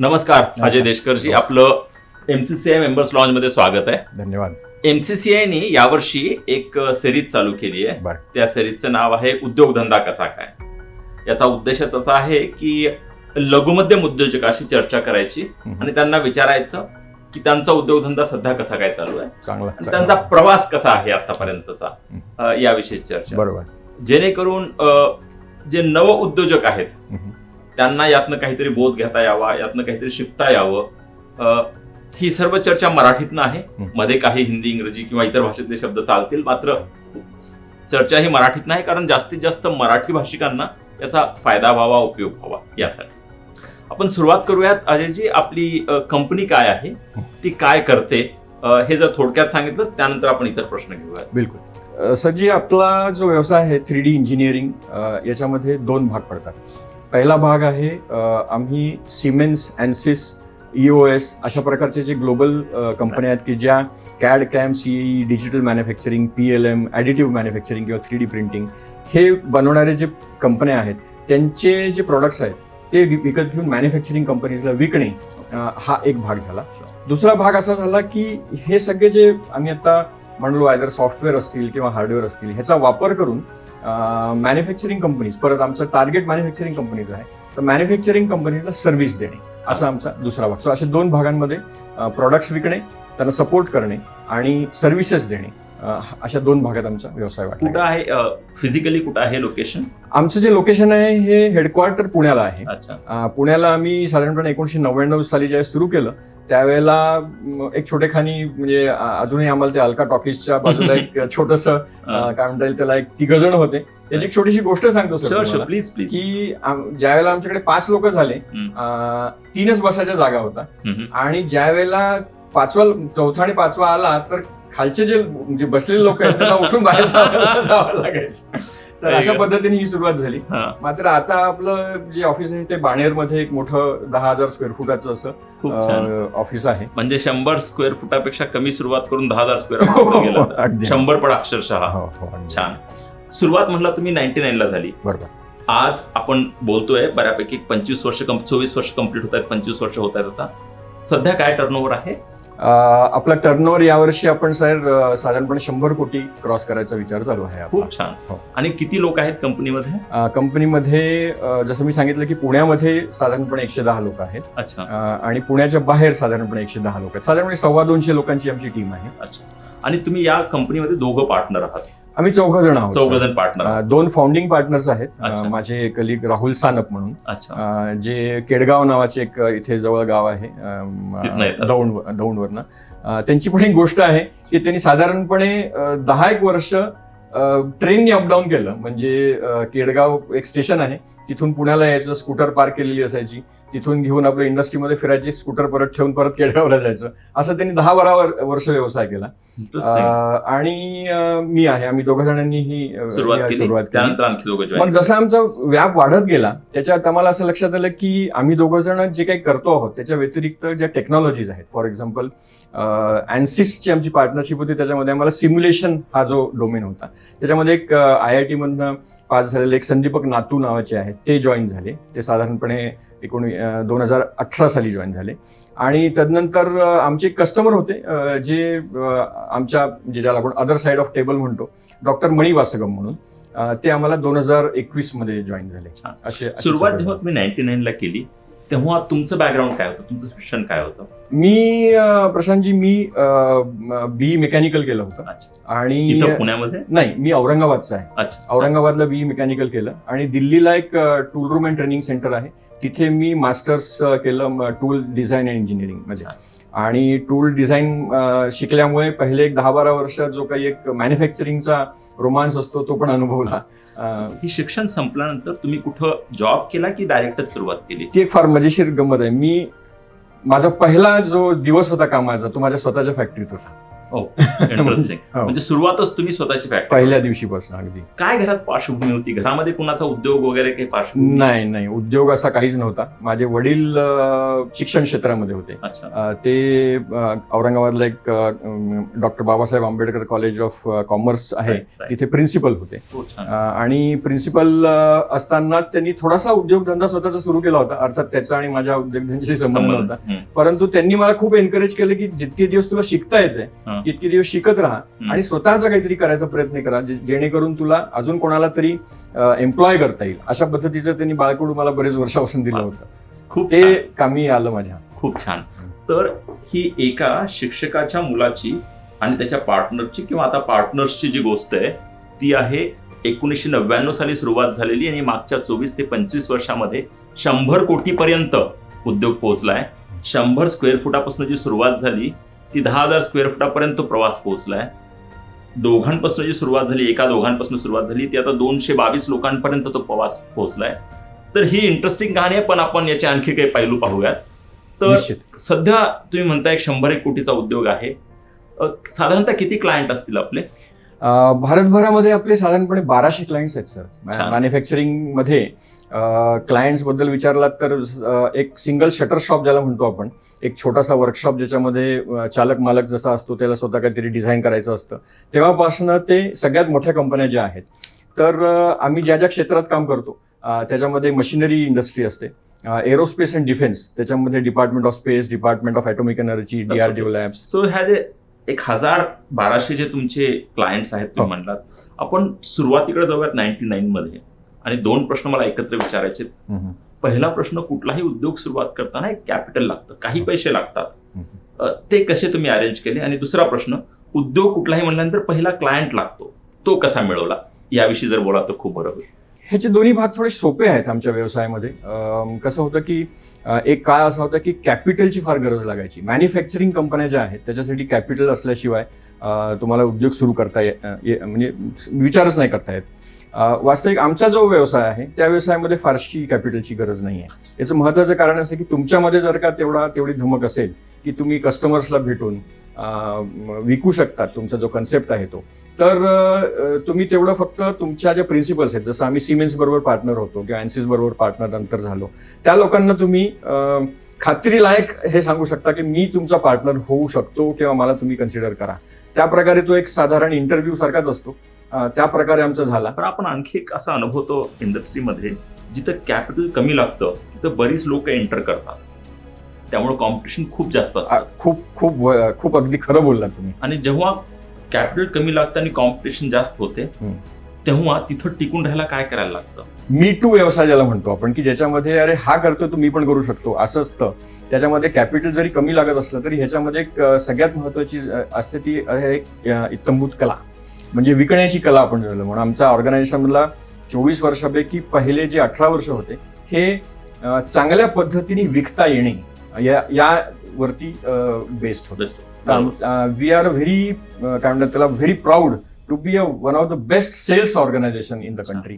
नमस्कार अजय. देशकरजी. आपलं एमसीसीआय members launch मध्ये स्वागत आहे. धन्यवाद. एमसीसीआयने यावर्षी एक सिरीज चालू केली आहे. त्या सिरीजचं नाव आहे उद्योगधंदा कसा काय? याचा उद्देशच असा आहे की लघुमध्यम उद्योजकाशी चर्चा करायची. आणि त्यांना विचारायचं की त्यांचा उद्योगधंदा सध्या कसा काय चालू आहे? चांगला त्यांचा. प्रवास कसा आहे आतापर्यंतचा? याविषयी चर्चा. बरोबर. जेणेकरून जे नव उद्योजक आहेत. त्यांना यातनं काहीतरी बोध घेता यावा यातनं काहीतरी शिकता यावं. ही सर्व चर्चा मराठीतनं आहे. मध्ये काही हिंदी इंग्रजी किंवा इतर भाषेतले शब्द चालतील. मात्र चर्चा ही मराठीत नाही कारण जास्तीत जास्त मराठी भाषिकांना याचा फायदा व्हावा उपयोग व्हावा यासाठी. आपण सुरुवात करूयात. अजयजी आपली कंपनी काय आहे? ती काय करते? हे जर थोडक्यात सांगितलं त्यानंतर आपण इतर प्रश्न घेऊयात. बिलकुल. सर जी आपला जो व्यवसाय आहे थ्री डी इंजिनिअरिंग याच्यामध्ये दोन भाग पडतात. पहिला भाग आहे आम्ही सिमेन्स अँसिस ओ एस अशा प्रकारचे जे ग्लोबल कंपन्या आहेत की ज्या CAD CAM CE digital manufacturing P L M additive manufacturing किंवा थ्री डी प्रिंटिंग हे बनवणारे जे कंपन्या आहेत त्यांचे जे प्रोडक्ट्स आहेत ते विकत घेऊन मॅन्युफॅक्चरिंग कंपनीजला विकणे हा एक भाग झाला. दुसरा भाग असा झाला की हे सगळे जे आम्ही आता म्हणलो आयदर सॉफ्टवेअर असतील किंवा हार्डवेअर असतील ह्याचा वापर करून मॅन्युफॅक्चरिंग कंपनीज परत आमचं टार्गेट मॅन्युफॅक्चरिंग कंपनीज आहे. तर मॅन्युफॅक्चरिंग कंपनीजला सर्व्हिस देणे असा आमचा दुसरा भाग. सो असे दोन भागांमध्ये प्रॉडक्ट्स विकणे त्यांना सपोर्ट करणे आणि सर्व्हिसेस देणे. अशा दोन भागात आमचा व्यवसाय कुठं वाटला आहे फिजिकली कुठं आहे लोकेशन आमचं जे लोकेशन आहे हे हेडक्वार्टर पुण्याला आहे. पुण्याला आम्ही साधारणपणे एकोणीशे नव्याण्णव साली ज्यावेळेस सुरू केलं त्यावेळेला एक छोटेखानी म्हणजे अजूनही आम्हाला ते अल्का टॉकीजच्या बाजूला एक छोटस काय म्हणता येईल त्याला एक तिघ जण होते. त्याची एक छोटीशी गोष्ट सांगतो सर. प्लीज प्लीज की ज्यावेळेला आमच्याकडे पाच लोक झाले तीनच बसाच्या जागा होता आणि ज्या वेळेला पाचवा चौथा आणि पाचवा आला तर खालचे जे जे बसलेले लोक आहेत त्यांना उठून बाहेर जावं लागायचं. तर अशा पद्धतीने ही सुरुवात झाली. मात्र आता आपलं जे ऑफिस आहे ते बाणेरमध्ये एक मोठं दहा हजार स्क्वेअर फुटाचं असं ऑफिस आहे. म्हणजे शंभर स्क्वेअर फुटापेक्षा कमी सुरुवात करून दहा हजार हो, स्क्वेअर गेलं होतं. अगदी. शंभर पण अक्षरशः. हो, हो. छान. सुरुवात म्हटलं तुम्ही नाईन्टी नाईन ला झाली. बरोबर. आज आपण बोलतोय बऱ्यापैकी पंचवीस वर्ष चोवीस वर्ष कंप्लीट होत आहेत पंचवीस वर्ष होत आहेत आता. सध्या काय टर्नओव्हर आहे? आपला टर्नओव्हर यावर्षी आपण सर साधारणपणे शंभर कोटी क्रॉस करायचा विचार चालू आहे आपला. खूप छान. हो. आणि किती लोक आहेत कंपनीमध्ये अ, कंपनीमध्ये अ, जसं मी सांगितलं की पुण्यामध्ये साधारणपणे एकशे दहा लोक आहेत. अच्छा. अ, आणि पुण्याच्या बाहेर साधारणपणे एकशे दहा लोक आहेत. साधारणपणे सव्वा दोनशे लोकांची आमची टीम आहे. अच्छा. आणि तुम्ही या कंपनीमध्ये दोघं पार्टनर आहात. आम्ही चौघ जण आहोत चौघ. जण पार्टनर दोन फाउंडिंग पार्टनर्स आहेत. माझे कलिग राहुल सानप म्हणून जे केडगाव नावाचे एक इथे जवळ गाव आहे. दौंड दौंडवरनं त्यांची पण एक गोष्ट आहे की त्यांनी साधारणपणे दहा एक वर्ष ट्रेननी अपडाऊन केलं म्हणजे केडगाव एक स्टेशन आहे तिथून पुण्याला यायचं स्कूटर पार्क केलेली असायची. तिथून घेऊन आपल्या इंडस्ट्रीमध्ये फिरायची स्कूटर परत ठेवून परत केडगावला जायचं. असं त्यांनी दहा बारा वर- वर्ष व्यवसाय केला. आणि मी आहे. आम्ही दोघं जणांनी ही सुरुवात केली. मग जसं आमचा व्याप वाढत गेला त्याच्यात आम्हाला असं लक्षात आलं की आम्ही दोघं जण जे काही करतो आहोत त्याच्या व्यतिरिक्त ज्या टेक्नॉलॉजीज आहेत फॉर एक्झाम्पल अँसिसची आमची पार्टनरशिप होती. त्याच्यामध्ये आम्हाला सिम्युलेशन हा जो डोमेन होता. त्याच्यामध्ये एक आय आय टी पास झालेले एक संदीपक नातू नावाचे आहेत ते जॉईन झाले ते साधारणपणे एकोणी दोन हजार अठरा साली जॉईन झाले आणि तदनंतर आमचे कस्टमर होते जे आमच्या म्हणजे ज्याला आपण अदर साइड ऑफ टेबल म्हणतो डॉक्टर मणी वासगम म्हणून ते आम्हाला दोन हजार एकवीसमध्ये जॉईन झाले. असे सुरुवात. जेव्हा तुम्ही नाईन्टी नाईन ला केली तेव्हा तुमचं बॅकग्राऊंड काय होतं? तुमचं शिक्षण काय होतं? मी प्रशांतजी मी बी मेकॅनिकल केलं होतं. आणि पुण्यामध्ये? नाही मी औरंगाबादचा आहे. अच्छा औरंगाबादला बी मेकॅनिकल केलं. आणि दिल्लीला एक tool room and training centre आहे. तिथे मी मास्टर्स केलं टूल डिझाईन अँड इंजिनिअरिंगमध्ये. आणि टूल डिझाईन शिकल्यामुळे पहिले एक दहा बारा वर्ष जो काही एक मॅन्युफॅक्चरिंगचा रोमांस असतो तो पण अनुभवला. ही शिक्षण संपल्यानंतर तुम्ही कुठं जॉब केला की डायरेक्टच सुरुवात केली? ती एक फार मजेशीर गंमत आहे. मी माझा पहिला जो दिवस होता कामाचा तो माझ्या स्वतःच्या फॅक्टरीत होता. इंटरेस्टिंग हो. म्हणजे सुरुवातच तुम्ही स्वतःची फॅक्टरी पहिल्या दिवशीपासून अगदी. काय घरात पार्श्वभूमी होती? घरामध्ये कुणाचा उद्योग वगैरे काही पार्श्वभूमी? नाही नाही. उद्योग असा काहीच नव्हता. माझे वडील शिक्षण क्षेत्रामध्ये होते. ते औरंगाबादला एक doctor Babasaheb Ambedkar college of commerce आहे. तिथे प्रिन्सिपल होते. हो, आणि प्रिन्सिपल असतानाच त्यांनी थोडासा उद्योगधंदा स्वतःचा सुरू केला होता. अर्थात त्याचा आणि माझ्या उद्योगधंद्याशी संबंध हम्म, परंतु त्यांनी मला खूप एनकरेज केलं की जितके दिवस तुला शिकता येते तितके दिवस शिकत राहा. आणि स्वतःचा काहीतरी करायचा प्रयत्न करा जेणेकरून तुला अजून कोणाला तरी एम्प्लॉय करता येईल. अशा पद्धतीचं त्यांनी बाळकडू मला बरेच वर्षापासून दिलं. होतं. खूप ते कामी आलं माझ्या. खूप छान. तर ही एका शिक्षकाच्या मुलाची आणि त्याच्या पार्टनरची किंवा आता पार्टनर्सची जी गोष्ट आहे ती आहे एकोणीसशे नव्याण्णव साली सुरुवात झालेली आणि मागच्या चोवीस ते पंचवीस वर्षामध्ये शंभर कोटीपर्यंत उद्योग पोहोचलाय. शंभर स्क्वेअर फुटापासून जी सुरुवात झाली ती दहा हजार स्क्वेअर फुटापर्यंत प्रवास पोहोचलाय. दोघांपासून जी सुरुवात झाली एका दोघांपासून सुरुवात झाली ती आता दोनशे बावीस लोकांपर्यंत तो प्रवास पोहोचलाय. तर ही इंटरेस्टिंग कहाणी आहे पण आपण याचे आणखी काही पैलू पाहूयात. तर सध्या तुम्ही म्हणताय एक शंभर एक कोटीचा उद्योग आहे. साधारणतः किती क्लायंट असतील आपले? भारतभरामध्ये आपले साधारणपणे बाराशे क्लायंट्स आहेत सर. मॅन्युफॅक्चरिंगमध्ये क्लायंट्सबद्दल विचारलात तर एक सिंगल शटर शॉप ज्याला म्हणतो आपण एक छोटासा वर्कशॉप ज्याच्यामध्ये चालक मालक जसा असतो त्याला स्वतः काहीतरी डिझाईन करायचं असतं. तेव्हापासून ते सगळ्यात मोठ्या कंपन्या ज्या आहेत. तर आम्ही ज्या ज्या क्षेत्रात काम करतो त्याच्यामध्ये मशिनरी इंडस्ट्री असते. एरोस्पेस अँड डिफेन्स त्याच्यामध्ये department of space department of atomic energy DRDO labs so ह्या जे एक हजार बाराशे जे तुमचे क्लायंट्स आहेत हो. म्हणलात आपण सुरुवातीकडे जाऊयात नाईन्टी नाईन मध्ये. आणि दोन प्रश्न मला एकत्र विचारायचे पहिला प्रश्न कुठलाही उद्योग सुरुवात करताना एक कॅपिटल लागतं. काही पैसे लागतात. ते कसे तुम्ही अरेंज केले? आणि दुसरा प्रश्न उद्योग कुठलाही म्हणल्यानंतर पहिला क्लायंट लागतो. तो कसा मिळवला? याविषयी जर बोला तर खूप बरं होईल. ह्याचे दोन्ही भाग थोडे सोपे आहेत आमच्या व्यवसायामध्ये. कसं होतं की एक काळ असा होता की कॅपिटलची फार गरज लागायची. मॅन्युफॅक्चरिंग कंपन्या ज्या आहेत त्याच्यासाठी कॅपिटल असल्याशिवाय तुम्हाला उद्योग सुरू करता म्हणजे विचारच नाही करता येत. वास्तविक आमचा जो व्यवसाय आहे त्या व्यवसायामध्ये फारशी कॅपिटलची गरज नाही आहे याचं महत्त्वाचं कारण असं की तुमच्यामध्ये जर का तेवढा तेवढी धमक असेल की तुम्ही कस्टमर्सला भेटून विकू शकतात तुमचा जो कन्सेप्ट आहे तो तर तुम्ही तेवढं फक्त तुमच्या ज्या प्रिन्सिपल्स आहेत जसं आम्ही सिमेन्स बरोबर पार्टनर होतो किंवा अँसिस बरोबर पार्टनर नंतर झालो त्या लोकांना तुम्ही खात्रीलायक हे सांगू शकता की मी तुमचा पार्टनर होऊ शकतो किंवा मला तुम्ही कन्सिडर करा. त्या प्रकारे तो एक साधारण इंटरव्ह्यू सारखाच असतो. त्या प्रकारे आमचा झाला. पण आपण आणखी एक असा अनुभवतो इंडस्ट्रीमध्ये जिथं कॅपिटल कमी लागतं तिथं बरीच लोक एंटर करतात. त्यामुळे कॉम्पिटिशन खूप जास्त असतं. खूप खूप खूप अगदी खरं बोललात तुम्ही. आणि जेव्हा कॅपिटल कमी लागतं आणि कॉम्पिटिशन जास्त होते. तेव्हा तिथं टिकून राहायला काय करायला लागतं? मी टू व्यवसाय ज्याला म्हणतो आपण की ज्याच्यामध्ये अरे हा करतो तो मी पण करू शकतो असं असतं. त्याच्यामध्ये कॅपिटल जरी कमी लागत असलं तरी ह्याच्यामध्ये एक सगळ्यात महत्वाची असते ती एक अं, इत्तमभूत कला. म्हणजे विकण्याची कला आपण झालं म्हणून आमच्या ऑर्गनायझेशनमधला चोवीस वर्षापैकी पहिले जे अठरा वर्ष होते हे चांगल्या पद्धतीने विकता येणे या यावरती बेस्ड होतं. वी आर व्हेरी काय म्हणतात त्याला very proud to be a one of the best sales organisation in the country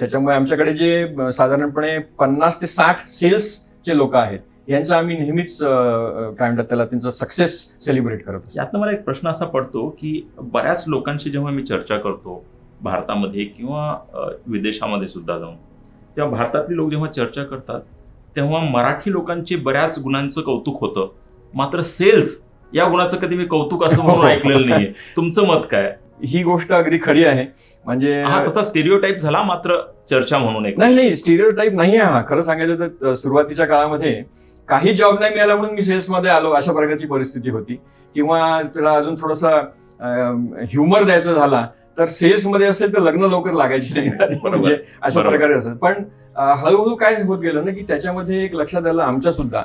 त्याच्यामुळे आमच्याकडे जे साधारणपणे पन्नास ते साठ सेल्सचे लोक आहेत यांचं आम्ही नेहमीच काय म्हणतात त्याला त्यांचं सक्सेस सेलिब्रेट करत असतो. यातनं मला एक प्रश्न असा पडतो की बऱ्याच लोकांशी जेव्हा मी चर्चा करतो भारतामध्ये किंवा विदेशामध्ये सुद्धा जाऊन तेव्हा भारतातली लोक जेव्हा चर्चा करतात तेव्हा मराठी लोकांची बऱ्याच गुणांचं कौतुक होतं. मात्र सेल्स या गुणाचं कधी मी कौतुक असं म्हणून ऐकलेलं नाहीये. तुमचं मत काय? ही गोष्ट अगदी खरी आहे. म्हणजे हा तसा स्टेरिओ टाईप झाला मात्र चर्चा म्हणून एक नाही नाही स्टिरिओ टाईप नाही आहे हा. खरं सांगायचं तर सुरुवातीच्या काळामध्ये काही जॉब नाही मिळाला म्हणून मी सेल्समध्ये आलो अशा प्रकारची परिस्थिती होती. किंवा त्याला अजून थोडासा ह्युमर द्यायचा झाला तर सेल्समध्ये असेल तर लग्न लवकर लागायची नाही. म्हणजे अशा. प्रकारे असत पण हळूहळू काय होत गेलं ना की त्याच्यामध्ये एक लक्षात आलं आमच्या सुद्धा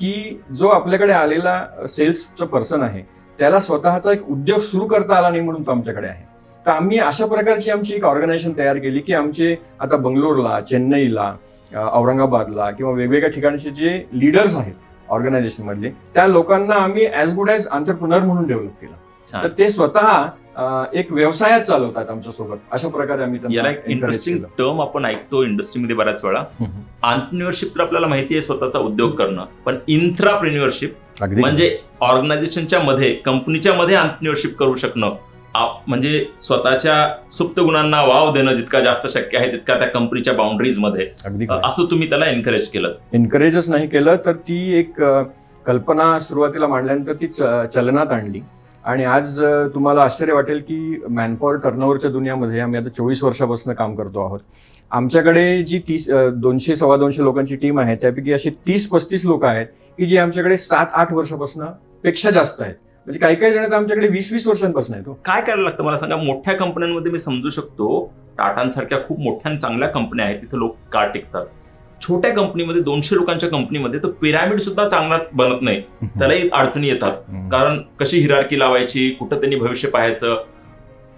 की जो आपल्याकडे आलेला सेल्सचा पर्सन आहे त्याला स्वतःचा एक उद्योग सुरू करता आला नाही म्हणून तो आमच्याकडे आहे. तर आम्ही अशा प्रकारची आमची एक ऑर्गनायझेशन तयार केली की आमचे आता बंगलोरला चेन्नईला औरंगाबादला किंवा वेगवेगळ्या ठिकाणचे जे लीडर्स आहेत ऑर्गनायझेशन मधले त्या लोकांना आम्ही ॲज गुड ॲज आंतरप्रुनर म्हणून डेव्हलप केलं. तर ते स्वतः एक व्यवसायात चालवतात आमच्यासोबत अशा प्रकारे आम्ही याला एक इंटरेस्टिंग. टर्म आपण ऐकतो इंडस्ट्रीमध्ये बऱ्याच वेळा हम्म. आंतरप्रिन्युअरशिप तर आपल्याला माहिती आहे स्वतःचा उद्योग करणं पण इंथ्राप्रिन्युअरशिप अगदी म्हणजे ऑर्गनायझेशनच्या मध्ये कंपनीच्या मध्ये अंटरप्रिनरशिप करू शकणं म्हणजे स्वतःच्या सुप्त गुणांना वाव देणं जितका जास्त शक्य आहे तितका त्या कंपनीच्या बाउंड्रीजमध्ये. अगदी असं तुम्ही त्याला एनकरेज केलं. एनकरेजच नाही केलं तर ती एक कल्पना सुरुवातीला मांडल्यानंतर ती चलनात आणली. आणि आज तुम्हाला आश्चर्य वाटेल की मॅनपॉवर टर्नओव्हरच्या दुनियामध्ये आम्ही आता चोवीस वर्षापासून काम करतो आहोत. आमच्याकडे जी तीस दोनशे सव्वा दोनशे लोकांची टीम आहे त्यापैकी अशी तीस पस्तीस लोक आहेत की जी आमच्याकडे सात आठ वर्षापासून पेक्षा जास्त आहेत. म्हणजे काही काही जण आमच्याकडे वीस वीस वर्षांपासून आहेत हो. काय करायला लागतं? मला सांगा मोठ्या कंपन्यांमध्ये मी समजू शकतो टाटांसारख्या खूप मोठ्या आणि चांगल्या कंपन्या आहेत तिथे लोक का टिकतात? छोट्या कंपनीमध्ये दोनशे लोकांच्या कंपनीमध्ये तो पिरामिड सुद्धा चांगला बनत नाही. त्यालाही अडचणी येतात. कारण कशी हिरारकी लावायची कुठं त्यांनी भविष्य पाहायचं?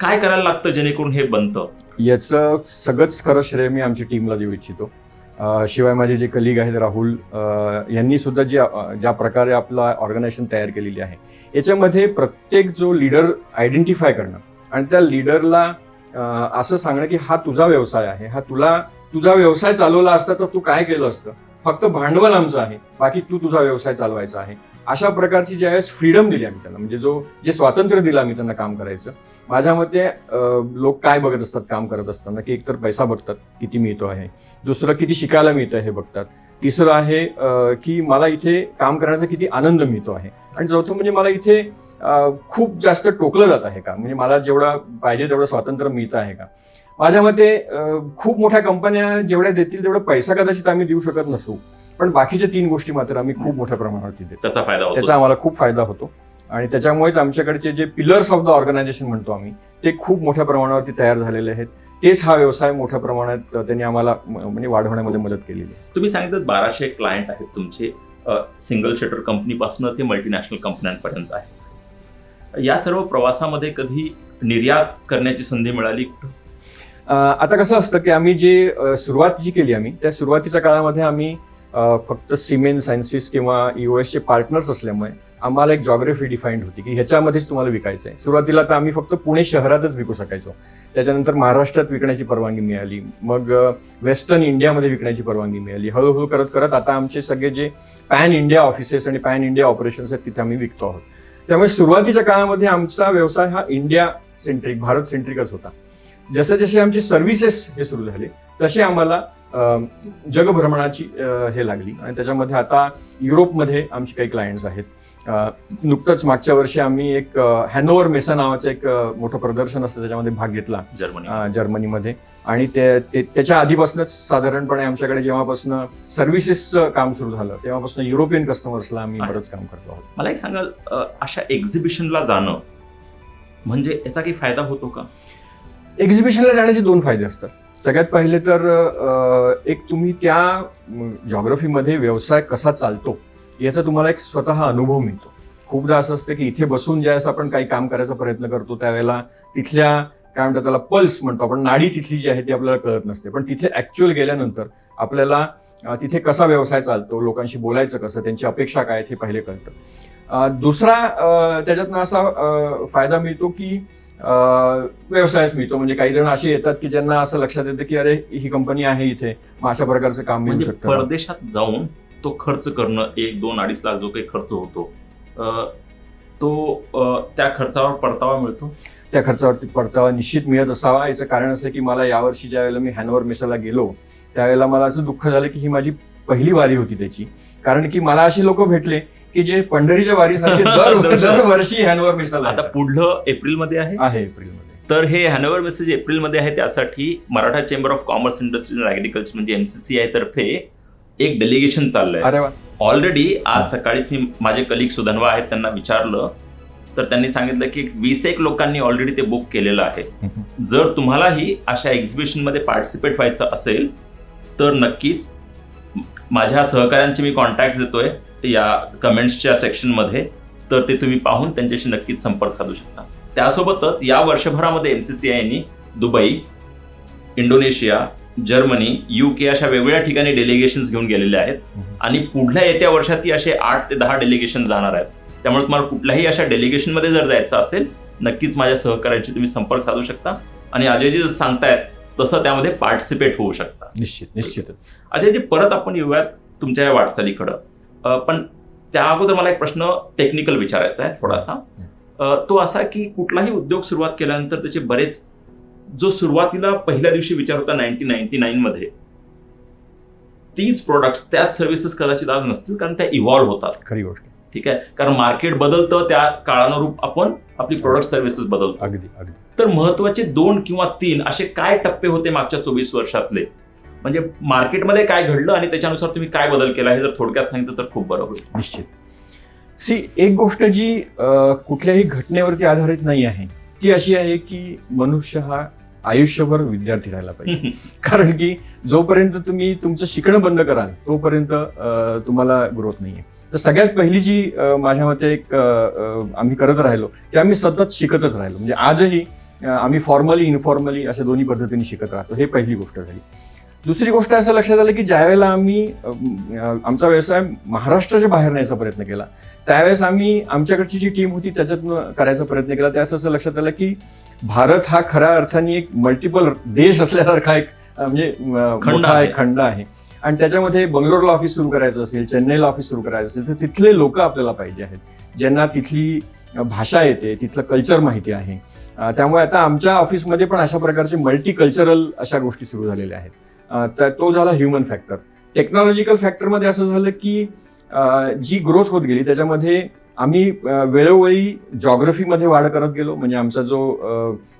काय करायला लागतं जेणेकरून हे बनतं? याचं सगळंच खरं श्रेय मी आमच्या टीमला देऊ इच्छितो. शिवाय माझे जे कलिग आहेत राहुल यांनी सुद्धा जे ज्या प्रकारे आपला ऑर्गनायझेशन तयार केलेली आहे याच्यामध्ये प्रत्येक जो लीडर आयडेंटिफाय करणं आणि त्या लीडरला असं सांगणं की हा तुझा व्यवसाय आहे हा तुला तुझा व्यवसाय चालवला असता तर तू काय केलं असतं? फक्त भांडवल आमचं आहे बाकी तू तुझा व्यवसाय चालवायचा आहे. अशा प्रकारची ज्यावेळेस फ्रीडम दिली आम्ही त्यांना म्हणजे जो जे स्वातंत्र्य दिलं आम्ही त्यांना काम करायचं. माझ्या मते लोक काय बघत असतात काम करत असताना की एकतर पैसा बघतात किती मिळतो आहे. दुसरं किती शिकायला मिळतं हे बघतात. तिसरं आहे की मला इथे काम करण्याचा किती आनंद मिळतो आहे. आणि चौथं म्हणजे मला इथे खूप जास्त टोकलं जात आहे का म्हणजे मला जेवढा पाहिजे तेवढं स्वातंत्र्य मिळतं आहे का? माझ्या मते खूप मोठ्या कंपन्या जेवढ्या देतील तेवढा पैसा कदाचित आम्ही देऊ शकत नसू. पण बाकीच्या तीन गोष्टी मात्र आम्ही खूप मोठ्या प्रमाणावरती देतो त्याचा फायदा होतो त्याचा आम्हाला खूप फायदा होतो. आणि त्याच्यामुळेच आमच्याकडचे जे पिलर्स ऑफ द ऑर्गनायझेशन म्हणतो आम्ही ते खूप मोठ्या प्रमाणावरती तयार झालेले आहेत. तेच हा व्यवसाय मोठ्या प्रमाणात त्यांनी आम्हाला म- म्हणजे वाढवण्यामध्ये मदत केलेली आहे. तुम्ही सांगितलं बाराशे क्लायंट आहेत तुमचे. सिंगल शटर कंपनीपासून ते मल्टीनॅशनल कंपन्यांपर्यंत आहेत. या सर्व प्रवासामध्ये कधी निर्यात करण्याची संधी मिळाली? अ, आता कसं असतं की आम्ही जे अ, सुरुवात जी केली आम्ही त्या सुरुवातीच्या काळामध्ये आम्ही फक्त सिमेंट सायन्सेस किंवा चे पार्टनर्स असल्यामुळे आम्हाला एक जॉग्रफी डिफाईंड होती की ह्याच्यामध्येच तुम्हाला विकायचं आहे सुरुवातीला तर आम्ही फक्त पुणे शहरातच विकू शकायचो. त्याच्यानंतर महाराष्ट्रात विकण्याची परवानगी मिळाली. मग वेस्टर्न इंडियामध्ये विकण्याची परवानगी मिळाली. हळूहळू करत करत आता आमचे सगळे जे पॅन इंडिया ऑफिसेस आणि पॅन इंडिया ऑपरेशन्स आहेत तिथे आम्ही विकतो आहोत. त्यामुळे सुरुवातीच्या काळामध्ये आमचा व्यवसाय हा इंडिया सेंट्रिक भारत सेंट्रिकच होता. जसे जसे आमचे सर्व्हिसेस हे सुरू झाले तसे आम्हाला जगभ्रमणाची हे लागली. आणि त्याच्यामध्ये आता युरोपमध्ये आमचे काही क्लायंट्स आहेत. नुकतंच मागच्या वर्षी आम्ही एक हॅनोवर मेसा नावाचं एक मोठं प्रदर्शन असतं त्याच्यामध्ये भाग घेतला. जर्मनी. जर्मनीमध्ये. आणि ते त्याच्या आधीपासूनच साधारणपणे आमच्याकडे जेव्हापासून सर्व्हिसेसचं काम सुरू झालं तेव्हापासून युरोपियन कस्टमर्सला आम्ही. बरंच काम करतो आहोत. मला एक सांगाल अशा एक्झिबिशनला जाणं म्हणजे याचा काही फायदा होतो का? एक्झिबिशनला जाण्याचे दोन फायदे असतात. सगळ्यात पहिले तर एक तुम्ही त्या जॉग्रफीमध्ये व्यवसाय कसा चालतो याचा तुम्हाला एक स्वतः अनुभव मिळतो. खूपदा असं असतं की इथे बसून ज्यावेळेस आपण काही काम करायचा प्रयत्न करतो त्यावेळेला तिथल्या काय म्हणतात त्याला पल्स म्हणतो आपण नाडी तिथली जी आहे ती आपल्याला कळत नसते. पण तिथे ऍक्च्युअल गेल्यानंतर आपल्याला तिथे कसा व्यवसाय चालतो लोकांशी बोलायचं कसं त्यांची अपेक्षा काय आहेत हे पहिले कळतं. दुसरा त्याच्यातनं असा फायदा मिळतो की व्यवसायच मिळतो म्हणजे काही जण असे येतात की ज्यांना असं लक्षात येतं की अरे ही कंपनी आहे इथे. मग अशा प्रकारचं काम मिळू म्हणजे शकतं. परदेशात जाऊन तो खर्च करणं एक दोन अडीच लाख जो काही खर्च होतो अ, तो अ, त्या खर्चावर परतावा मिळतो? त्या खर्चावरती परतावा निश्चित मिळत असावा. याचं कारण असं की मला यावर्षी ज्या वेळेला मी हॅनोवर मिसाला गेलो त्यावेळेला मला असं दुःख झालं की ही माझी पहिली वारी होती त्याची. कारण की मला असे लोक भेटले की जे पंढरीच्या दर दर्शन. दरवर्षी हॅनोवर मिसाला आता. पुढलं एप्रिलमध्ये आहे? आहे एप्रिलमध्ये. तर हे हॅनोवर मेसेज एप्रिलमध्ये आहे त्यासाठी Maratha chamber of commerce industry and agriculture म्हणजे एमसीसी आय तर्फे एक डेलिगेशन चाललंय. अरे ऑलरेडी आज सकाळी मी माझे कलिग सुधनवा आहेत त्यांना विचारलं. तर त्यांनी सांगितलं की वीस एक लोकांनी ऑलरेडी ते बुक केलेलं आहे. जर तुम्हालाही अशा एक्झिबिशनमध्ये पार्टिसिपेट व्हायचं असेल तर नक्कीच माझ्या सहकाऱ्यांचे मी कॉन्टॅक्ट देतोय या कमेंट्सच्या सेक्शनमध्ये तर ते तुम्ही पाहून त्यांच्याशी नक्कीच संपर्क साधू शकता. त्यासोबतच या वर्षभरामध्ये एम सी सी आयनी दुबई इंडोनेशिया जर्मनी युके अशा वेगवेगळ्या ठिकाणी डेलिगेशन्स घेऊन गेलेले आहेत. आणि पुढल्या येत्या वर्षातही असे आठ ते दहा डेलिगेशन जाणार आहेत. त्यामुळे तुम्हाला कुठल्याही अशा डेलिगेशनमध्ये जर जायचं असेल नक्कीच माझ्या सहकाऱ्यांशी तुम्ही संपर्क साधू शकता. आणि अजयजी जसं सांगतायत तसं त्यामध्ये पार्टिसिपेट होऊ शकता निश्चित निश्चितच. अजयजी परत आपण येऊयात तुमच्या या वाटचालीकडं. पण त्या अगोदर मला एक प्रश्न टेक्निकल विचारायचा आहे थोडासा. तो असा की कुठलाही उद्योग सुरुवात केल्यानंतर त्याचे बरेच जो सुरुवातीला पहिल्या दिवशी विचार होता नाईन्टीन नाईन्टी नाईन मध्ये तीच प्रोडक्ट्स त्याच सर्व्हिसेस कदाचित आज नसतील कारण त्या इव्हॉल्व्ह होतात. खरी गोष्ट. ठीक आहे? कारण मार्केट बदलतं त्या काळानुरूप आपण आपली प्रोडक्ट सर्व्हिसेस बदलतो. अगदी अगदी. तर महत्त्वाचे दोन किंवा तीन असे काय टप्पे होते मागच्या चोवीस वर्षातले? म्हणजे मार्केटमध्ये काय घडलं आणि त्याच्यानुसार तुम्ही काय बदल केला हे जर थोडक्यात सांगितलं तर खूप बरं होईल. निश्चित. सी एक गोष्ट जी कुठल्याही घटनेवरती आधारित नाही आहे ती अशी आहे की मनुष्य हा आयुष्यभर विद्यार्थी राहायला पाहिजे. कारण की जोपर्यंत तुम्ही तुमचं शिकणं बंद कराल तोपर्यंत तुम्हाला ग्रोथ नाही आहे तर सगळ्यात पहिली जी माझ्या मते एक आम्ही करत राहिलो की आम्ही सतत शिकतच राहिलो. म्हणजे आजही आम्ही फॉर्मली इनफॉर्मली अशा दोन्ही पद्धतीने शिकत राहतो. हे पहिली गोष्ट झाली. दुसरी गोष्ट असं लक्षात आलं की ज्यावेळेला आम्ही आमचा व्यवसाय महाराष्ट्राच्या बाहेर न्यायचा प्रयत्न केला त्यावेळेस आम्ही आमच्याकडची जी टीम होती त्याच्यातनं करायचा प्रयत्न केला. त्यावेळेस असं लक्षात आलं की भारत हा खऱ्या अर्थाने एक मल्टिपल देश असल्यासारखा एक म्हणजे खंड मोठा. एक खंड आहे. आणि त्याच्यामध्ये बंगलोरला ऑफिस सुरू करायचं असेल चेन्नईला ऑफिस सुरू करायचं असेल तर तिथले लोक आपल्याला पाहिजे आहेत. ज्यांना तिथली भाषा येते तिथलं कल्चर माहिती आहे. त्यामुळे आता आमच्या ऑफिसमध्ये पण अशा प्रकारचे मल्टी कल्चरल अशा गोष्टी सुरू झालेल्या आहेत. तर तो झाला ह्युमन फॅक्टर टेक्नॉलॉजिकल फॅक्टरमध्ये असं झालं की जी ग्रोथ होत गेली त्याच्यामध्ये आम्ही वेळोवेळी जॉग्रफीमध्ये वाढ करत गेलो. म्हणजे आमचा जो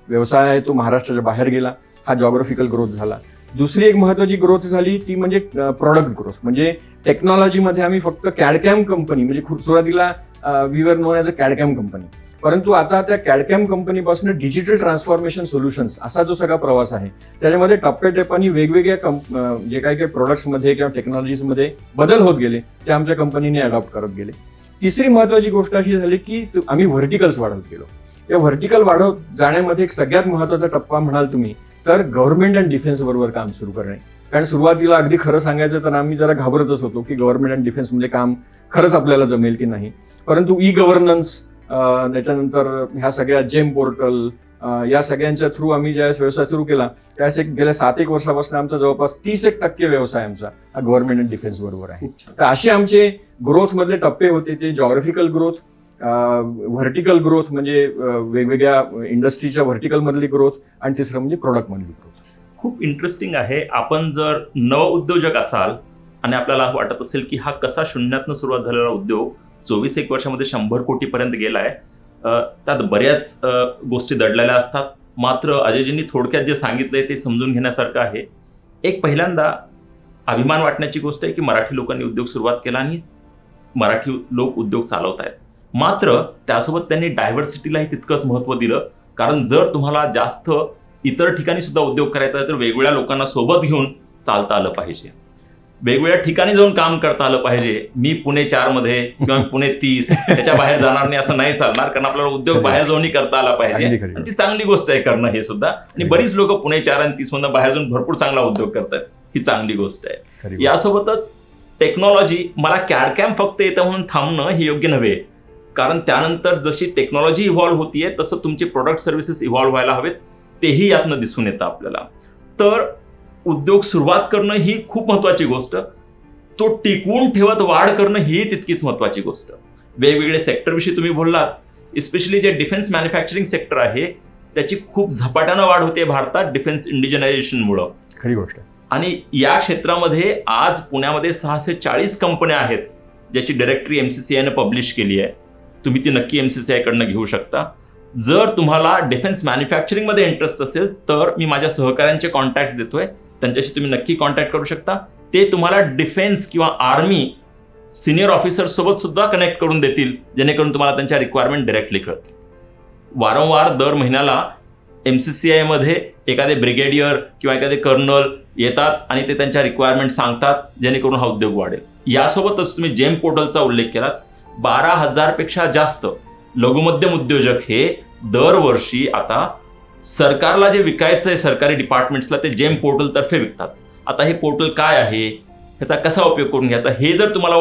व्यवसाय आहे तो महाराष्ट्राच्या बाहेर गेला. हा जॉग्रफिकल ग्रोथ झाला. दुसरी एक महत्वाची ग्रोथ झाली ती म्हणजे प्रॉडक्ट ग्रोथ म्हणजे टेक्नॉलॉजीमध्ये आम्ही फक्त कॅडकॅम कंपनी म्हणजे खूप सुरुवातीला we were known as a CAD CAM company परंतु आता त्या कॅडकॅम कंपनीपासून डिजिटल ट्रान्सफॉर्मेशन सोल्युशन्स असा जो सगळा प्रवास आहे त्याच्यामध्ये टप्प्याटप्प्याने वेगवेगळ्या कंप जे काही काही प्रोडक्ट्समध्ये किंवा टेक्नॉलॉजीजमध्ये बदल होत गेले ते आमच्या कंपनीने अडॉप्ट करत गेले. तिसरी महत्वाची गोष्ट अशी झाली की आम्ही व्हर्टिकल्स वाढवत गेलो. या व्हर्टिकल वाढवत जाण्यामध्ये एक सगळ्यात महत्त्वाचा टप्पा म्हणाल तुम्ही तर गव्हर्नमेंट अँड डिफेन्स बरोबर काम सुरू करणे. कारण सुरुवातीला अगदी खरं सांगायचं तर आम्ही जरा घाबरतच होतो की गव्हर्नमेंट अँड डिफेन्स म्हणजे काम खरंच आपल्याला जमेल की नाही. परंतु ई गव्हर्नन्स त्याच्यानंतर ह्या सगळ्या जेम पोर्टल या सगळ्यांच्या थ्रू आम्ही ज्यावेळेस व्यवसाय सुरू केला त्यावेळेस एक गेल्या सात एक वर्षापासून आमचा जवळपास तीस एक टक्के व्यवसाय आमचा हा गव्हर्नमेंट अँड डिफेन्स बरोबर आहे. तर असे आमचे ग्रोथ मधले टप्पे होते ते जॉग्रफिकल ग्रोथ व्हर्टिकल ग्रोथ म्हणजे वेगवेगळ्या इंडस्ट्रीच्या व्हर्टिकल मधली ग्रोथ आणि तिसरं म्हणजे प्रोडक्ट मधली ग्रोथ खूप इंटरेस्टिंग आहे. आपण जर नव उद्योजक असाल आणि आपल्याला वाटत असेल की हा कसा शून्यातनं सुरुवात झालेला उद्योग चोवीस एक वर्षामध्ये शंभर कोटीपर्यंत गेलाय. आहे त्यात बऱ्याच गोष्टी दडलेल्या असतात. मात्र अजयजींनी थोडक्यात जे सांगितलंय ते समजून घेण्यासारखं आहे. एक पहिल्यांदा अभिमान वाटण्याची गोष्ट आहे की मराठी लोकांनी उद्योग सुरुवात केला आणि मराठी लोक उद्योग चालवत आहेत मात्र त्यासोबत त्यांनी डायव्हर्सिटीलाही तितकंच महत्त्व दिलं. कारण जर तुम्हाला जास्त इतर ठिकाणी सुद्धा उद्योग करायचा आहे तर वेगवेगळ्या लोकांना सोबत घेऊन चालता आलं पाहिजे. वेगवेगळ्या ठिकाणी जाऊन काम करता आलं पाहिजे. मी पुणे चारमध्ये किंवा पुणे तीस याच्या बाहेर जाणार नाही असं नाही चालणार कारण आपल्याला उद्योग बाहेर जाऊनही करता आला पाहिजे. आणि ती चांगली गोष्ट आहे करणं हे सुद्धा. आणि बरीच लोक पुणे चार आणि तीस मधून बाहेर जाऊन भरपूर चांगला उद्योग करतात. ही चांगली गोष्ट आहे. यासोबतच टेक्नॉलॉजी मला कॅडकॅम फक्त येतं म्हणून थांबणं हे योग्य नव्हे. कारण त्यानंतर जशी टेक्नॉलॉजी इव्हॉल्व्ह होतीये तसं तुमचे प्रोडक्ट सर्व्हिसेस इव्हॉल्व्ह व्हायला हवेत. तेही यातनं दिसून येतं आपल्याला. तर उद्योग सुरुवात करणं ही खूप महत्वाची गोष्ट. तो टिकवून ठेवत वाढ करणं ही तितकीच महत्वाची गोष्ट. वेगवेगळे सेक्टरविषयी तुम्ही बोललात इस्पेशली जे डिफेन्स मॅन्युफॅक्चरिंग सेक्टर आहे त्याची खूप झपाट्यानं वाढ होते भारतात डिफेन्स इंडिजनायझेशनमुळं खरी गोष्ट. आणि या क्षेत्रामध्ये आज पुण्यामध्ये सहाशे चाळीस कंपन्या आहेत ज्याची डायरेक्टरी एम सी सी आयनं पब्लिश केली आहे. तुम्ही ती नक्की एम सी सी आयकडनं घेऊ शकता. जर तुम्हाला डिफेन्स मॅन्युफॅक्चरिंगमध्ये इंटरेस्ट असेल तर मी माझ्या सहकाऱ्यांचे कॉन्टॅक्ट देतोय. त्यांच्याशी तुम्ही नक्की कॉन्टॅक्ट करू शकता. ते तुम्हाला डिफेन्स किंवा आर्मी सिनियर ऑफिसर सोबत सुद्धा कनेक्ट करून देतील जेणेकरून तुम्हाला त्यांच्या रिक्वायरमेंट डिरेक्टली कळतील. वारंवार दर महिन्याला एम सी सी आयमध्ये एखादे ब्रिगेडियर किंवा एखादे कर्नल येतात आणि ते त्यांच्या रिक्वायरमेंट सांगतात जेणेकरून हा उद्योग वाढेल. यासोबतच तुम्ही जेम पोर्टलचा उल्लेख केलात. बारा हजारपेक्षा जास्त लघुमध्यम उद्योजक हे दरवर्षी आता सरकारला जे विकायचं आहे सरकारी डिपार्टमेंट्सला ते जेम पोर्टल तर्फे विकतात. आता हे पोर्टल काय आहे? ह्याचा कसा उपयोग करून घ्यायचा? हे जर तुम्हाला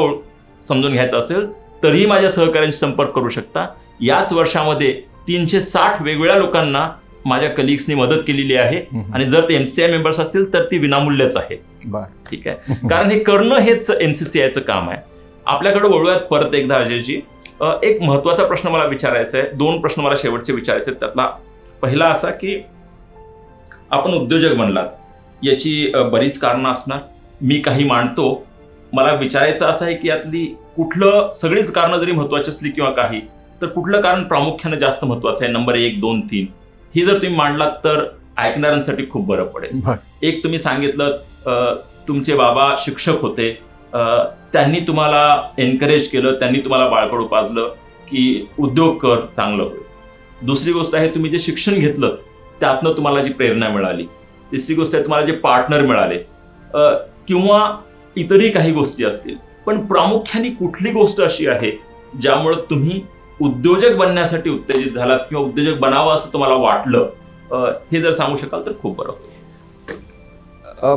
समजून घ्यायचं असेल तरीही माझ्या सहकाऱ्यांशी संपर्क करू शकता. याच वर्षामध्ये तीनशे साठ वेगवेगळ्या लोकांना माझ्या कलिग्सनी मदत केलेली आहे. आणि जर ते एमसीआय मेंबर्स असतील तर ती विनामूल्यच आहे. ठीक आहे? कारण हे करणं हेच एमसीसीआयचं काम आहे. आपल्याकडे वळूयात परत एकदा अजयजी. एक महत्त्वाचा प्रश्न मला विचारायचा आहे. दोन प्रश्न मला शेवटचे विचारायचे आहेत त्यातला पहिला असा की आपण उद्योजक बनलात. याची बरीच कारणं असणार. मी काही मांडतो. मला विचारायचं असं आहे की यातली कुठलं सगळीच कारणं जरी महत्वाची असली किंवा काही तर कुठलं कारण प्रामुख्याने जास्त महत्वाचं आहे? नंबर एक दोन तीन. ही जर तुम्ही मांडलात तर ऐकणाऱ्यांसाठी खूप बरं पडेल. एक तुम्ही सांगितलं तुमचे बाबा शिक्षक होते. त्यांनी तुम्हाला एनकरेज केलं त्यांनी तुम्हाला बाळकडू पाजलं की उद्योग कर चांगलं होईल. दुसरी गोष्ट आहे तुम्ही जे शिक्षण घेतलं त्यातनं तुम्हाला जी प्रेरणा मिळाली. तिसरी गोष्ट आहे तुम्हाला जे पार्टनर मिळाले. किंवा इतरही काही गोष्टी असतील पण प्रामुख्याने कुठली गोष्ट अशी आहे ज्यामुळे तुम्ही उद्योजक बनण्यासाठी उत्तेजित झालात किंवा उद्योजक बनावं असं तुम्हाला वाटलं? हे जर सांगू शकाल तर खूप बरं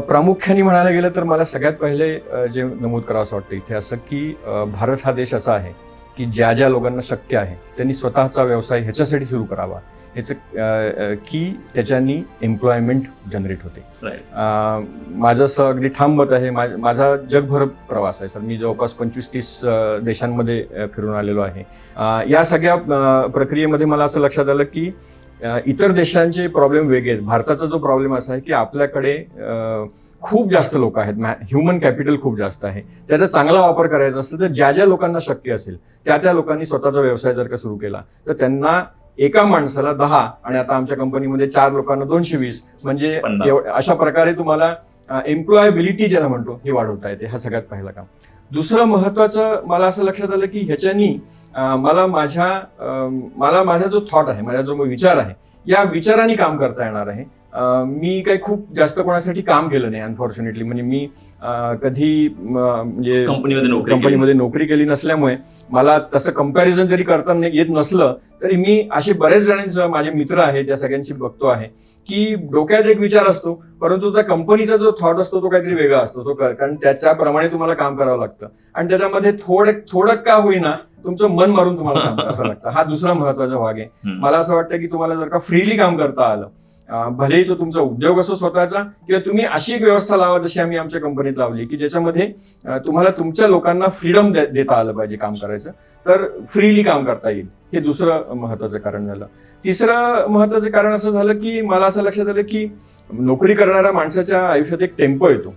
प्रामुख्याने म्हणायला गेलं तर मला सगळ्यात पहिले जे नमूद करावं असं वाटतं इथे असं की भारत हा देश असा आहे की ज्या ज्या लोकांना शक्य आहे त्यांनी स्वतःचा व्यवसाय ह्याच्यासाठी सुरू करावा. ह्याचं की त्याच्यानी एम्प्लॉयमेंट जनरेट होते. माझं असं अगदी ठाम मत आहे माझा जगभर प्रवास आहे सर. मी जवळपास पंचवीस तीस देशांमध्ये फिरून आलेलो आहे. या सगळ्या प्रक्रियेमध्ये मला असं लक्षात आलं की इतर देशांचे प्रॉब्लेम वेगळे आहेत. भारताचा जो प्रॉब्लेम असा आहे की आपल्याकडे खूप जास्त लोक आहेत. ह्युमन कॅपिटल खूप जास्त आहे. त्याचा चांगला वापर करायचा असेल तर ज्या ज्या लोकांना शक्य असेल त्या त्या लोकांनी स्वतःचा व्यवसाय जर का सुरू केला तर त्यांना एका माणसाला दहा आणि आता आमच्या कंपनीमध्ये चार लोकांना दोनशे वीस म्हणजे अशा प्रकारे तुम्हाला एम्प्लॉयबिलिटी ज्याला म्हणतो हे वाढवता येते. हा सगळ्यात पहिला काम. दुसरं महत्वाचं मला असं लक्षात आलं की ह्याच्यानी मला माझ्या मला माझा जो थॉट आहे माझा जो विचार आहे या विचाराने काम करता येणार आहे. मी काही खूप जास्त कोणासाठी काम केलं नाही अनफॉर्च्युनेटली म्हणजे मी कधी म्हणजे कंपनीमध्ये नोकरी केली. नसल्यामुळे मला तसं कंपॅरिझन जरी करता नाही- येत नसलं तरी मी असे बरेच जणांचं माझे मित्र आहेत त्या सगळ्यांशी बघतो आहे की डोक्यात एक विचार असतो परंतु त्या कंपनीचा जो थॉट असतो तो काहीतरी वेगळा असतो. तो कारण त्याच्याप्रमाणे तुम्हाला काम करावं लागतं. आणि त्याच्यामध्ये थोडं थोडं का होईना तुमचं मन मारून तुम्हाला काम करावं लागतं. हा दुसरा महत्त्वाचा भाग आहे. मला असं वाटतं की तुम्हाला जर का फ्रीली काम करता आलं भलेही तो तुमचा उद्योग असो स्वतःचा किंवा तुम्ही अशी एक व्यवस्था लावा जशी आम्ही आमच्या कंपनीत लावली की ज्याच्यामध्ये तुम्हाला तुमच्या लोकांना फ्रीडम देता आलं पाहिजे काम करायचं. तर फ्रीली काम करता येईल. हे दुसरं महत्वाचं कारण झालं. तिसरं महत्वाचं कारण असं झालं की मला असं लक्षात आलं की नोकरी करणाऱ्या माणसाच्या आयुष्यात एक टेम्पो येतो.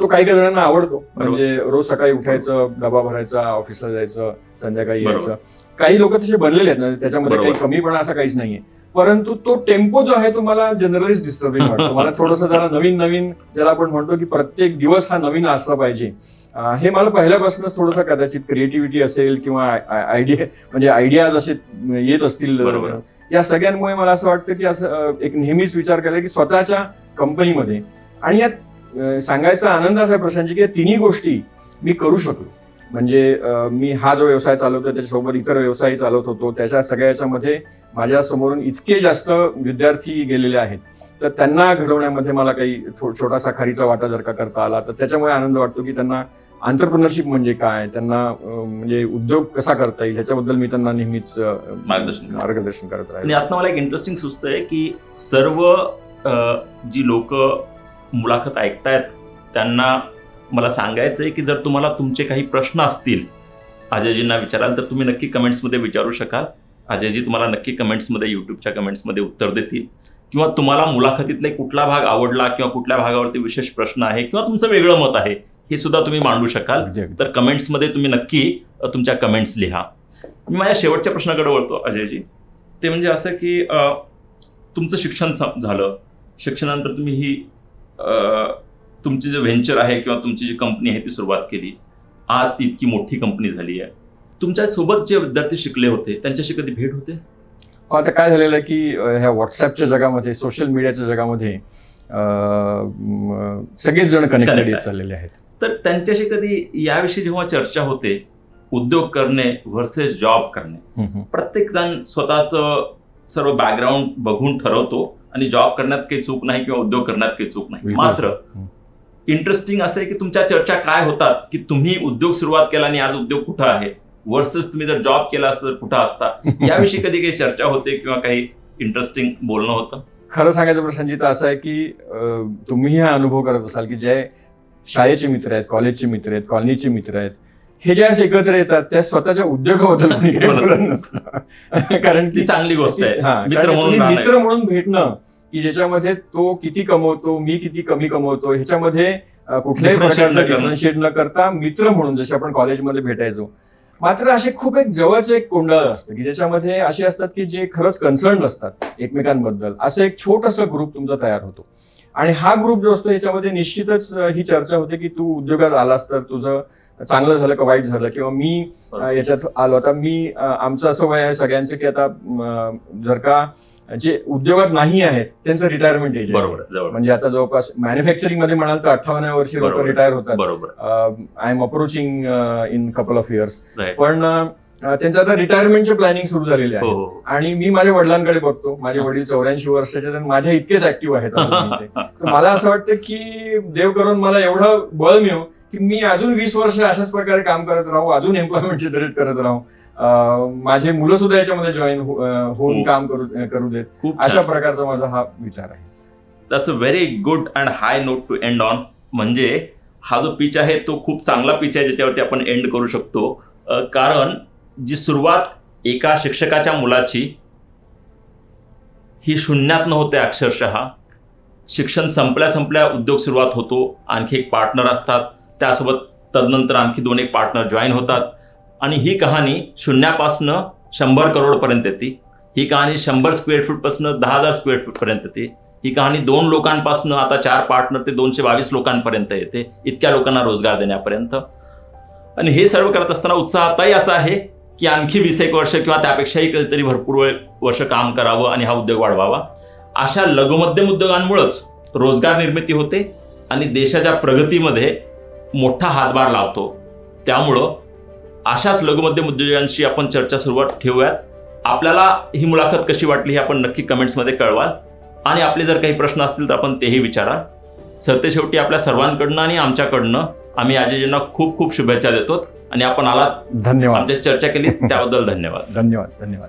तो काही काही जणांना आवडतो. म्हणजे रोज सकाळी उठायचं डबा भरायचा ऑफिसला जायचं संध्याकाळी. यायचं. काही लोक तसे बनलेले आहेत ना त्याच्यामध्ये काही. कमीपणा असा काहीच नाहीये. परंतु तो टेम्पो जो आहे तो मला जनरलीच डिस्टर्बिंग वाटतो. मला थोडंसं जरा नवीन नवीन ज्याला आपण म्हणतो की प्रत्येक दिवस हा नवीन असला पाहिजे. हे मला पहिल्यापासूनच थोडंसं कदाचित क्रिएटिव्हिटी असेल किंवा आयडिया म्हणजे आयडियाज असे येत असतील. या सगळ्यांमुळे मला असं वाटतं की असं एक नेहमीच विचार केला की स्वतःच्या कंपनीमध्ये आणि यात सांगायचा आनंद असा प्रशांतजी की या तिन्ही गोष्टी मी करू शकलो. म्हणजे मी हा जो व्यवसाय चालवतो त्याच्यासोबत इतर व्यवसाय चालवत होतो त्याच्या सगळ्या याच्यामध्ये माझ्या समोरून इतके जास्त विद्यार्थी गेलेले आहेत. तर त्यांना घडवण्यामध्ये मला काही छोटासा खारीचा वाटा जर का करता आला तर त्याच्यामुळे आनंद वाटतो की त्यांना आंतरप्रनरशिप म्हणजे काय? त्यांना म्हणजे उद्योग कसा करता येईल? ह्याच्याबद्दल मी त्यांना नेहमीच मार्गदर्शन करतो. मार्गदर्शन करत आणि राहील यातनं मला एक इंटरेस्टिंग सुचतंय की सर्व जी लोक मुलाखत ऐकतायत त्यांना मला सांगायचं आहे की जर तुम्हाला तुमचे काही प्रश्न असतील अजयजींना विचाराल तर तुम्ही नक्की कमेंट्समध्ये विचारू शकाल. अजयजी तुम्हाला नक्की कमेंट्समध्ये युट्यूबच्या कमेंट्समध्ये उत्तर देतील. किंवा तुम्हाला मुलाखतीतला कुठला भाग आवडला किंवा कुठल्या भागावरती विशेष प्रश्न आहे किंवा तुमचं वेगळं मत आहे हे सुद्धा तुम्ही मांडू शकाल. तर कमेंट्समध्ये तुम्ही नक्की तुमच्या कमेंट्स लिहा. मी माझ्या शेवटच्या प्रश्नाकडे वळतो अजयजी ते म्हणजे असं की तुमचं शिक्षण झालं. शिक्षणानंतर तुम्ही ही तुमची जे व्हेंचर आहे किंवा तुमची जी कंपनी आहे ती सुरुवात केली आज ती इतकी मोठी कंपनी झाली आहे तुमच्यासोबत जे विद्यार्थी शिकले होते त्यांच्याशी कधी भेट होते हो, आता काय झालेलं आहे की ह्या व्हॉट्सअपच्या जगामध्ये सोशल मीडियाच्या जगामध्ये सगळेच जण कनेक्टेड. चाललेले आहेत तर त्यांच्याशी कधी याविषयी जेव्हा चर्चा होते उद्योग करणे व्हर्सेस जॉब करणे. प्रत्येक जण स्वतःचं सर्व बॅकग्राऊंड बघून ठरवतो आणि जॉब करण्यात काही चूक नाही किंवा उद्योग करण्यात काही चूक नाही. मात्र. इंटरेस्टिंग असं आहे की तुमच्या चर्चा काय होतात की तुम्ही उद्योग सुरुवात केला आणि आज उद्योग कुठं आहे? वर्सेस तुम्ही जर जॉब केला असता तर कुठं असता? याविषयी कधी काही चर्चा होते किंवा काही इंटरेस्टिंग बोलणं होतं? खरं सांगायचं प्रशांतजी तर असं आहे की अं, तुम्हीही हा अनुभव करत असाल की जे शाळेचे मित्र आहेत कॉलेजचे मित्र आहेत कॉलनीचे मित्र आहेत हे ज्या एकत्र येतात त्या स्वतःच्या उद्योगाबद्दल कारण ती की चांगली गोष्ट आहे. तुम्ही. मित्र म्हणून भेटणं की ज्याच्यामध्ये तो किती कमवतो मी किती कमी कमवतो ह्याच्यामध्ये कुठल्याही प्रकारचं. डिफरन्शिएट न करता मित्र म्हणून जसे आपण कॉलेजमध्ये भेटायचो. मात्र असे खूप एक जवळचं एक कोंडाळ असतं की ज्याच्यामध्ये असे असतात की जे खरंच कन्सर्न असतात एकमेकांबद्दल. असं एक छोटंसं ग्रुप तुमचा तयार होतो. आणि हा ग्रुप जो असतो याच्यामध्ये निश्चितच ही चर्चा होते की तू उद्योगात आलास तर तुझं चांगलं झालं का वाईट झालं? किंवा मी याच्यात आलो. आता मी आमचं असं वय आहे सगळ्यांचं की आता जर का जे उद्योगात नाही आहेत त्यांचं रिटायरमेंट एज बरोबर म्हणजे आता जवळपास मॅन्युफॅक्चरिंगमध्ये म्हणाल तर अठ्ठावन्न वर्षी लोक. रिटायर होतात बरोबर I am approaching in couple of years. पण अ, त्यांचं आता रिटायरमेंटचे प्लॅनिंग सुरू झालेले आहे हो हो. आणि मी माझ्या वडिलांकडे बघतो माझे वडील चौऱ्याऐंशी वर्षाचे आणि माझ्या इतकेच ऍक्टिव्ह आहेत. तर मला असं वाटतं की देव करून मला एवढं बळ मिळो की मी अजून वीस वर्ष अशाच प्रकारे काम करत राहू अजून एम्प्लॉयमेंट जनरेट करत राहू माझे मुलं सुद्धा याच्यामध्ये जॉईन होऊन हो. काम करू करू देत. खूप अशा प्रकारचा माझा हा विचार आहे. That's a very good and high note to end on म्हणजे हा जो पिच आहे तो खूप चांगला पिच आहे ज्याच्यावरती आपण एंड करू शकतो. कारण जी सुरुवात एका शिक्षकाच्या मुलाची ही शून्यात होते अक्षरशः. शिक्षण संपल्या संपल्या उद्योग सुरुवात होतो. आणखी एक पार्टनर असतात. त्यासोबत तदनंतर आणखी दोन एक पार्टनर जॉईन होतात. आणि ही कहाणी शून्यापासनं शंभर करोडपर्यंत येते. ही कहाणी शंभर स्क्वेअर फूटपासून दहा हजार स्क्वेअर फूटपर्यंत येते. ही कहाणी दोन लोकांपासून आता चार पार्टनर ते दोनशे बावीस लोकांपर्यंत येते. इतक्या लोकांना रोजगार देण्यापर्यंत. आणि हे सर्व करत असताना उत्साह आताही असा आहे की आणखी वीस एक वर्ष किंवा त्यापेक्षाही कधीतरी भरपूर वेळ वर्ष काम करावं आणि हा उद्योग वाढवावा. अशा लघुमध्यम उद्योगांमुळेच रोजगार निर्मिती होते आणि देशाच्या प्रगतीमध्ये मोठा हातभार लावतो. त्यामुळं अशाच लघुमध्यम उद्योगांशी आपण चर्चा सुरुवात ठेवूयात. आपल्याला ही मुलाखत कशी वाटली हे आपण नक्की कमेंट्समध्ये कळवाल. आणि आपले जर काही प्रश्न असतील तर आपण तेही विचारा सरते शेवटी आपल्या सर्वांकडनं आणि आमच्याकडनं आम्ही आजीजींना खूप खूप शुभेच्छा देतो आणि आपण आलात धन्यवाद. आमच्याशी चर्चा केली त्याबद्दल धन्यवाद. धन्यवाद धन्यवाद.